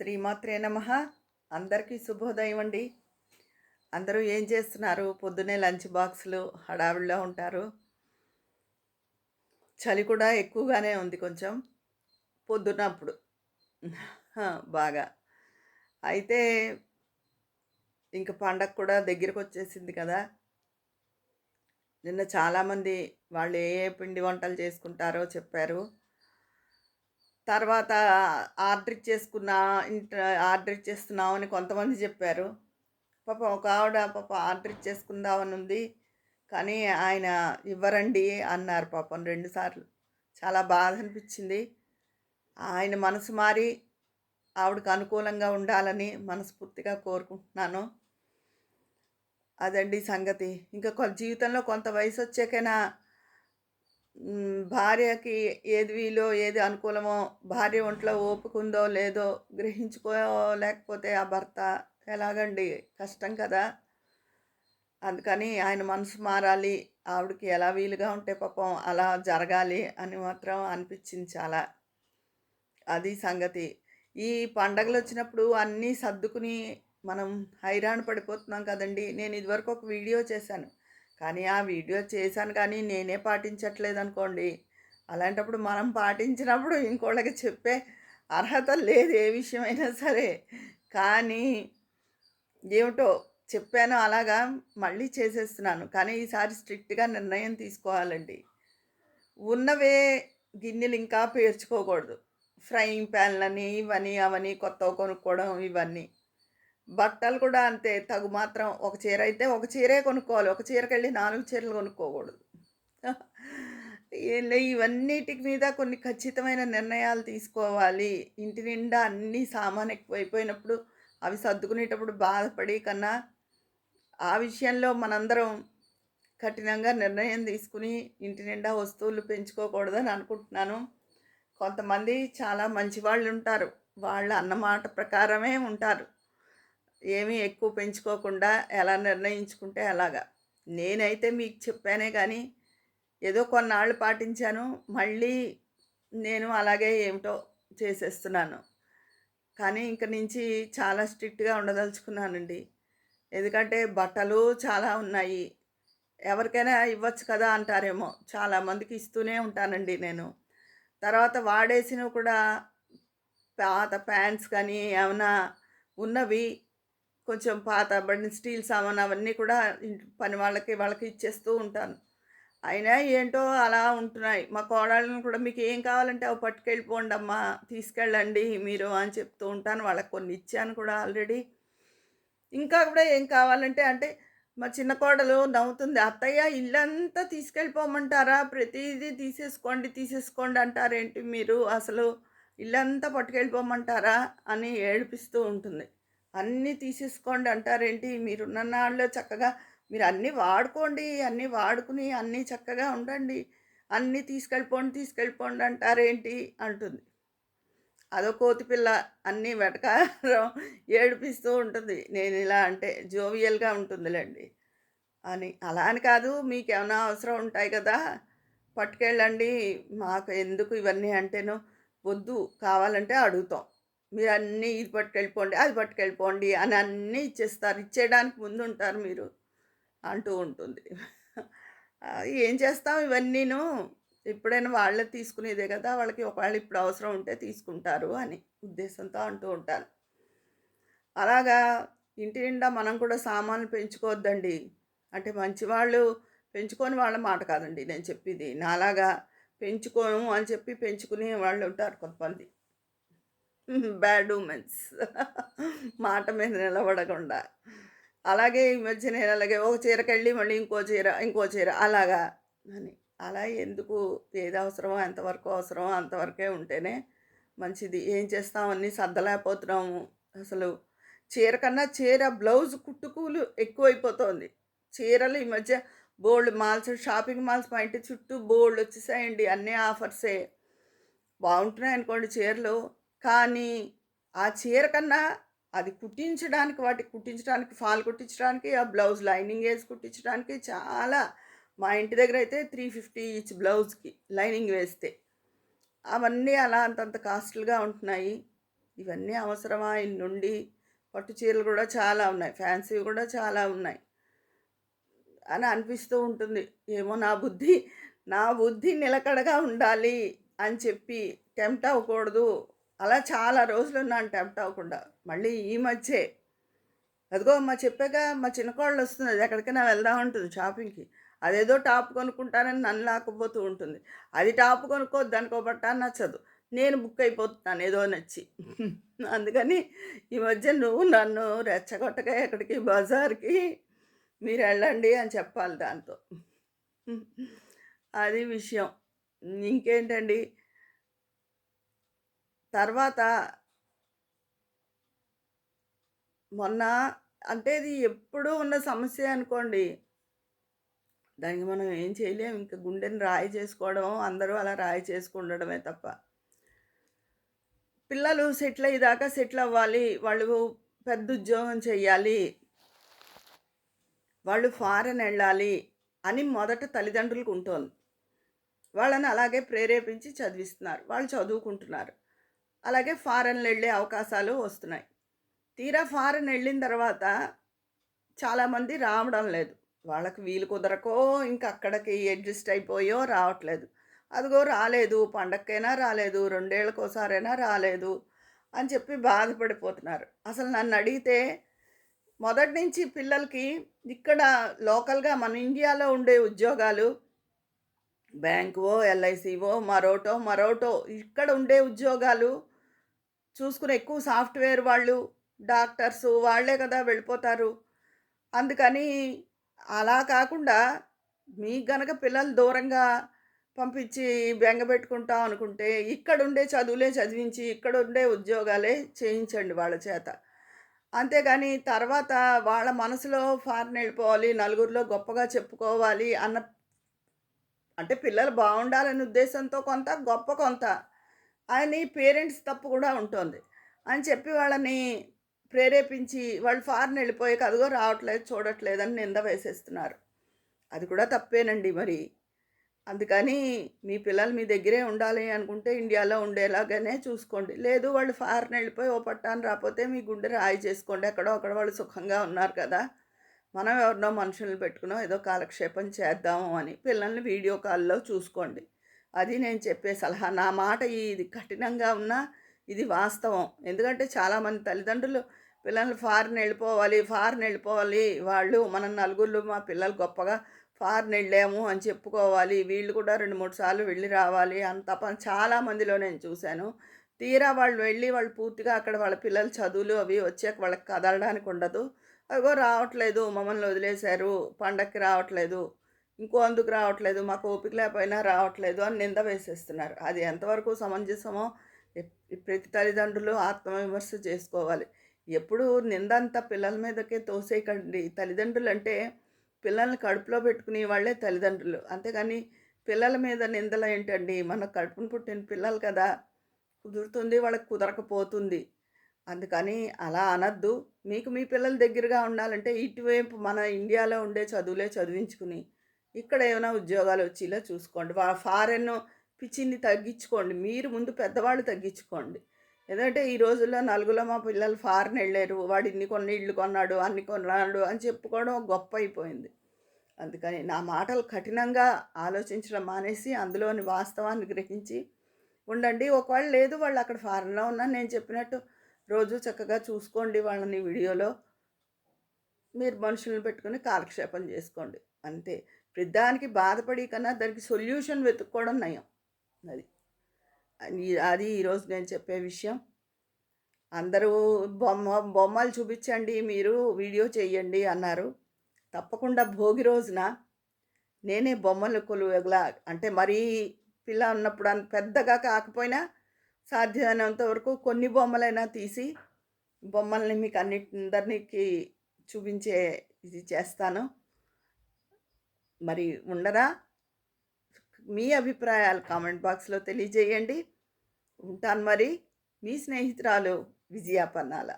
శ్రీమాత్రే నమ. అందరికీ శుభోదయం అండి. అందరూ ఏం చేస్తున్నారు? పొద్దునే లంచ్ బాక్సులు హడావిడిలో ఉంటారు. చలి కూడా ఎక్కువగానే ఉంది కొంచెం. పొద్దున్నప్పుడు. బాగా. అయితే ఇంక పండగ కూడా దగ్గరకు వచ్చేసింది కదా. నిన్న చాలామంది వాళ్ళు ఏ ఏ పిండి వంటలు చేసుకుంటారో చెప్పారు. తర్వాత ఆర్డర్ ఇచ్చేసుకున్నా ఇంట ఆర్డర్ ఇచ్చేస్తున్నామని కొంతమంది చెప్పారు. పాప ఒక ఆవిడ పాప ఆర్డర్ ఇచ్చేసుకుందామని ఉంది కానీ ఆయన ఇవ్వరండి అన్నారు పాపం రెండుసార్లు చాలా బాధ అనిపించింది. ఆయన మనసు మారి ఆవిడకు అనుకూలంగా ఉండాలని మనస్ఫూర్తిగా కోరుకుంటున్నాను. అదండి సంగతి. ఇంకా జీవితంలో కొంత వయసు వచ్చాకైనా భార్యకి ఏది వీలో ఏది అనుకూలమో భార్య ఒంట్లో ఓపుకుందో లేదో గ్రహించుకోలేకపోతే ఆ భర్త ఎలాగండి? కష్టం కదా. అందుకని ఆయన మనసు మారాలి ఆవిడకి ఎలా వీలుగా ఉంటే పాపం అలా జరగాలి అని మాత్రం అనిపించింది చాలా. అది సంగతి. ఈ పండగలు వచ్చినప్పుడు అన్నీ సర్దుకుని మనం హైరాణ పడిపోతున్నాం కదండి. నేను ఇదివరకు ఒక వీడియో చేశాను. కానీ ఆ వీడియో చేశాను కానీ నేనే పాటించట్లేదు అనుకోండి అలాంటప్పుడు మనం పాటించినప్పుడు ఇంకోళ్ళకి చెప్పే అర్హత లేదు ఏ విషయమైనా సరే. కానీ ఏమిటో చెప్పాను అలాగా మళ్ళీ చేసేస్తున్నాను. కానీ ఈసారి స్ట్రిక్ట్గా నిర్ణయం తీసుకోవాలండి. ఉన్నవే గిన్నెలు ఇంకా పేర్చుకోకూడదు. ఫ్రైయింగ్ ప్యాన్లని ఇవని అవని కొత్తవి కొనుక్కోవడం ఇవన్నీ. బట్టలు కూడా అంతే తగు మాత్రం ఒక చీర అయితే ఒక చీరే కొనుక్కోవాలి. ఒక చీరకి వెళ్ళి నాలుగు చీరలు కొనుక్కోకూడదు. ఇవన్నిటికి మీద కొన్ని ఖచ్చితమైన నిర్ణయాలు తీసుకోవాలి. ఇంటి నిండా అన్ని సామాన్ ఎక్కువైపోయినప్పుడు అవి సర్దుకునేటప్పుడు బాధపడి కన్నా ఆ విషయంలో మనందరం కఠినంగా నిర్ణయం తీసుకుని ఇంటి నిండా వస్తువులు పెంచుకోకూడదని అనుకుంటున్నాను. కొంతమంది చాలా మంచి వాళ్ళు ఉంటారు వాళ్ళ అన్నమాట ప్రకారమే ఉంటారు. ఏమీ ఎక్కువ పెంచుకోకుండా ఎలా నిర్ణయించుకుంటే అలాగా. నేనైతే మీకు చెప్పానే కానీ ఏదో కొన్నాళ్ళు పాటించాను మళ్ళీ నేను అలాగే ఏమిటో చేసేస్తున్నాను. కానీ ఇంక నుంచి చాలా స్ట్రిక్ట్గా ఉండదలుచుకున్నానండి. ఎందుకంటే బట్టలు చాలా ఉన్నాయి. ఎవరికైనా ఇవ్వచ్చు కదా అంటారేమో. చాలామందికి ఇస్తూనే ఉంటానండి నేను. తర్వాత వాడేసినవి కూడా పాత ప్యాంట్స్ కానీ ఏమైనా ఉన్నవి కొంచెం పాత బండి స్టీల్ సామాన్ అవన్నీ కూడా పని వాళ్ళకి వాళ్ళకి ఇచ్చేస్తూ ఉంటాను. అయినా ఏంటో అలా ఉంటున్నాయి. మా కోడళ్ళని కూడా మీకు ఏం కావాలంటే అవి పట్టుకెళ్ళిపోండి అమ్మా తీసుకెళ్ళండి మీరు అని చెప్తూ ఉంటాను. వాళ్ళకి కొన్ని ఇచ్చాను కూడా ఆల్రెడీ. ఇంకా కూడా ఏం కావాలంటే అంటే మా చిన్న కోడలు నవ్వుతుంది. అత్తయ్య ఇల్లంతా తీసుకెళ్ళిపోమంటారా? ప్రతిదీ తీసేసుకోండి తీసేసుకోండి అంటారేంటి మీరు? అసలు ఇల్లంతా పట్టుకెళ్ళిపోమంటారా? అని ఏడిపిస్తూ ఉంటుంది. అన్నీ తీసేసుకోండి అంటారేంటి? మీరున్న నాళ్ళు చక్కగా మీరు అన్నీ వాడుకోండి అన్నీ వాడుకుని అన్నీ చక్కగా ఉండండి. అన్నీ తీసుకెళ్ళిపోండి తీసుకెళ్ళిపోండి అంటారేంటి? అంటుంది. అదో కోతి పిల్ల అన్నీ వెటకారం ఏడిపిస్తూ ఉంటుంది. నేను ఇలా అంటే జోవియల్గా ఉంటుందిలేండి అని. అలా అని కాదు మీకు ఏమైనా అవసరం ఉంటాయి కదా పట్టుకెళ్ళండి. మాకు ఎందుకు ఇవన్నీ అంటేనో వద్దు కావాలంటే అడుగుతాం. మీరు అన్నీ ఇది పట్టుకెళ్ళిపోండి అది పట్టుకెళ్ళిపోండి అని అన్నీ ఇచ్చేస్తారు. ఇచ్చేయడానికి ముందు ఉంటారు మీరు అంటూ ఉంటుంది. ఏం చేస్తాం ఇవన్నీను? ఎప్పుడైనా వాళ్ళే తీసుకునేదే కదా వాళ్ళకి ఒకవేళ ఇప్పుడు అవసరం ఉంటే తీసుకుంటారు అని ఉద్దేశంతో అంటూ ఉంటాను అలాగా ఇంటి నిండా మనం కూడా సామాన్లు పెంచుకోవద్దండి. అంటే మంచివాళ్ళు పెంచుకొని వాళ్ళ మాట కాదండి నేను చెప్పేది. నాలాగా పెంచుకోను అని చెప్పి పెంచుకునే వాళ్ళు ఉంటారు కొంతమంది. బ్యాడ్ ఉమెన్స్ మాట మీద నిలబడకుండా. అలాగే ఈ మధ్య నేను అలాగే ఒక చీరకెళ్ళి మళ్ళీ ఇంకో చీర ఇంకో చీర అలాగా. అని అలా ఎందుకు? ఏది అవసరమో ఎంతవరకు అవసరమో అంతవరకే ఉంటేనే మంచిది. ఏం చేస్తాం? అన్నీ సర్దలేకపోతున్నాము. అసలు చీర కన్నా చీర బ్లౌజ్ కుట్టుకూలు ఎక్కువైపోతుంది. చీరలు ఈ మధ్య బోల్డ్ మాల్స్ షాపింగ్ మాల్స్ మా ఇంటి చుట్టూ బోల్డ్ వచ్చేసాయండి. అన్నీ ఆఫర్సే. బాగుంటున్నాయి అనుకోండి చీరలు. కానీ ఆ చీర కన్నా అది కుట్టించడానికి వాటికి కుట్టించడానికి ఫాల్ కుట్టించడానికి ఆ బ్లౌజ్ లైనింగ్ వేసి కుట్టించడానికి చాలా మా ఇంటి దగ్గర అయితే త్రీ ఫిఫ్టీ ఇచ్ బ్లౌజ్కి లైనింగ్ వేస్తే. అవన్నీ అలా అంతంత కాస్ట్లుగా ఉంటున్నాయి. ఇవన్నీ అవసరమా? ఇన్నుండి పట్టు చీరలు కూడా చాలా ఉన్నాయి. ఫ్యాన్సీ కూడా చాలా ఉన్నాయి. అని అనిపిస్తూ ఉంటుంది. ఏమో నా బుద్ధి నా బుద్ధి నిలకడగా ఉండాలి అని చెప్పి టెంప్ట్ అవ్వకూడదు. అలా చాలా రోజులు ఉన్నాను టెంప్ట్ అవ్వకుండా. మళ్ళీ ఈ మధ్యే. అదిగో మా చెప్పాక మా చిన్న కోళ్ళు వస్తుంది అది ఎక్కడికైనా వెళ్దాం ఉంటుంది షాపింగ్కి. అదేదో టాప్ కొనుక్కుంటానని నన్ను లాకపోతూ ఉంటుంది. అది టాప్ కొనుక్కోవద్దు దానికో నచ్చదు. నేను బుక్ అయిపోతున్నాను ఏదో నచ్చి. అందుకని ఈ మధ్య నువ్వు నన్ను రెచ్చగొట్టగా ఎక్కడికి బజార్కి మీరు వెళ్ళండి అని చెప్పాలి దాంతో. అది విషయం. ఇంకేంటండి? తర్వాత మొన్న అంటే ఇది ఎప్పుడూ ఉన్న సమస్య అనుకోండి. దానికి మనం ఏం చేయలేం. ఇంకా గుండెని రాయి చేసుకోవడం అందరూ అలా రాయి చేసుకుండడమే తప్ప. పిల్లలు సెటిల్ అయ్యేదాకా సెటిల్ అవ్వాలి. వాళ్ళు పెద్ద ఉద్యోగం చేయాలి వాళ్ళు ఫారెన్ వెళ్ళాలి అని మొదట తల్లిదండ్రులకు ఉంటుంది. వాళ్ళని అలాగే ప్రేరేపించి చదివిస్తున్నారు. వాళ్ళు చదువుకుంటున్నారు. అలాగే ఫారెన్ వెళ్ళే అవకాశాలు వస్తున్నాయి. తీరా ఫారెన్ వెళ్ళిన తర్వాత చాలామంది రావడం లేదు. వాళ్ళకి వీలు కుదరకో ఇంకా అక్కడికి అడ్జస్ట్ అయిపోయో రావట్లేదు. అదిగో రాలేదు పండక్కైనా రాలేదు రెండేళ్ళకోసారైనా రాలేదు అని చెప్పి బాధపడిపోతున్నారు. అసలు నన్ను అడిగితే మొదటి నుంచి పిల్లలకి ఇక్కడ లోకల్గా మన ఇండియాలో ఉండే ఉద్యోగాలు బ్యాంకువో ఎల్ఐసివో మరోటో మరోటో ఇక్కడ ఉండే ఉద్యోగాలు చూసుకుని ఎక్కువ సాఫ్ట్వేర్ వాళ్ళు డాక్టర్స్ వాళ్ళే కదా వెళ్ళిపోతారు. అందుకని అలా కాకుండా మీకు గనక పిల్లలు దూరంగా పంపించి బెంగపెట్టుకుంటాం అనుకుంటే ఇక్కడ ఉండే చదువులే చదివించి ఇక్కడ ఉండే ఉద్యోగాలే చేయించండి వాళ్ళ చేత. అంతేగాని తర్వాత వాళ్ళ మనసులో ఫారెన్ వెళ్ళిపోవాలి నలుగురిలో గొప్పగా చెప్పుకోవాలి అన్న అంటే పిల్లలు బాగుండాలనే ఉద్దేశంతో కొంత గొప్ప కొంత. అని పేరెంట్స్ తప్పు కూడా ఉంటుంది. అని చెప్పి వాళ్ళని ప్రేరేపించి వాళ్ళు ఫారెన్ వెళ్ళిపోయి అదిగో రావట్లేదు చూడట్లేదని నింద వేసేస్తున్నారు. అది కూడా తప్పేనండి మరి. అందుకని మీ పిల్లలు మీ దగ్గరే ఉండాలి అనుకుంటే ఇండియాలో ఉండేలాగానే చూసుకోండి. లేదు వాళ్ళు ఫారెన్ వెళ్ళిపోయి ఓ పట్టాను రాకపోతే మీ గుండె రాయి చేసుకోండి. ఎక్కడో అక్కడ వాళ్ళు సుఖంగా ఉన్నారు కదా. మనం ఎవరినో మనుషుల్ని పెట్టుకున్నాం ఏదో కాలక్షేపం చేద్దాము అని. పిల్లల్ని వీడియో కాల్లో చూసుకోండి. అది నేను చెప్పే సలహా. నా మాట ఇది కఠినంగా ఉన్నా ఇది వాస్తవం. ఎందుకంటే చాలామంది తల్లిదండ్రులు పిల్లల్ని ఫారిన్ వెళ్ళిపోవాలి ఫారిన్ వెళ్ళిపోవాలి. వాళ్ళు మన నలుగురు మా పిల్లలు గొప్పగా ఫారిన్ వెళ్ళాము అని చెప్పుకోవాలి. వీళ్ళు కూడా రెండు మూడు సార్లు వెళ్ళి రావాలి అంత పని చాలామందిలో నేను చూశాను. తీరా వాళ్ళు వెళ్ళి వాళ్ళు పూర్తిగా అక్కడ వాళ్ళ పిల్లల చదువులు అవి వచ్చాక వాళ్ళకి కదలడానికి ఉండదు. అగో రావట్లేదు మమ్మల్ని వదిలేశారు పండక్కి రావట్లేదు ఇంకో అందుకు రావట్లేదు మాకు ఓపిక లేకపోయినా రావట్లేదు అని నింద వేసేస్తున్నారు. అది ఎంతవరకు సమంజసమో ప్రతి తల్లిదండ్రులు ఆత్మవిమర్శ చేసుకోవాలి. ఎప్పుడు నిందంతా పిల్లల మీదకే తోసేయకండి. తల్లిదండ్రులు అంటే పిల్లల్ని కడుపులో పెట్టుకునే వాళ్ళే తల్లిదండ్రులు. అంతేగాని పిల్లల మీద నిందలు ఏంటండి మన కడుపును పుట్టిన పిల్లలు కదా కుదురుతుంది వాళ్ళకి కుదరకపోతుంది. అందుకని అలా అనద్దు. మీకు మీ పిల్లల దగ్గరగా ఉండాలంటే ఇటువైపు మన ఇండియాలో ఉండే చదువులే చదివించుకుని ఇక్కడ ఏమైనా ఉద్యోగాలు వచ్చేలా చూసుకోండి. ఫారెన్ పిచ్చింది తగ్గించుకోండి. మీరు ముందు పెద్దవాళ్ళు తగ్గించుకోండి. ఎందుకంటే ఈ రోజుల్లో నలుగులో మా పిల్లలు ఫారెన్ వెళ్ళారు. వాడు ఇన్ని కొన్ని ఇళ్ళు కొన్నాడు అన్ని కొన్నాడు అని చెప్పుకోవడం గొప్ప అయిపోయింది. అందుకని నా మాటలు కఠినంగా ఆలోచించడం మానేసి అందులోని వాస్తవాన్ని గ్రహించి ఉండండి. ఒకవేళ లేదు వాళ్ళు అక్కడ ఫారెన్లో ఉన్నా నేను చెప్పినట్టు రోజు చక్కగా చూసుకోండి వాళ్ళని వీడియోలో. మీరు మనుషులను పెట్టుకుని కాలక్షేపం చేసుకోండి. అంతే. ప్రతిదానికి బాధపడి కన్నా దానికి సొల్యూషన్ వెతుక్కోవడం నయం. అది. అది ఈరోజు నేను చెప్పే విషయం. అందరూ బొమ్మ బొమ్మలు చూపించండి మీరు వీడియో చేయండి అన్నారు. తప్పకుండా భోగి రోజున నేనే బొమ్మలు కొలువగలా అంటే మరీ పిల్ల ఉన్నప్పుడు అంత పెద్దగా కాకపోయినా సాధ్యమైనంత వరకు కొన్ని బొమ్మలైనా తీసి బొమ్మల్ని మీకు అన్నిందరికి చూపించే ఇది చేస్తాను. మరి ఉండరా? మీ అభిప్రాయాలు కామెంట్ బాక్స్లో తెలియజేయండి. ఉంటాను మరి మీ స్నేహితురాలు విజయాపన్నాల.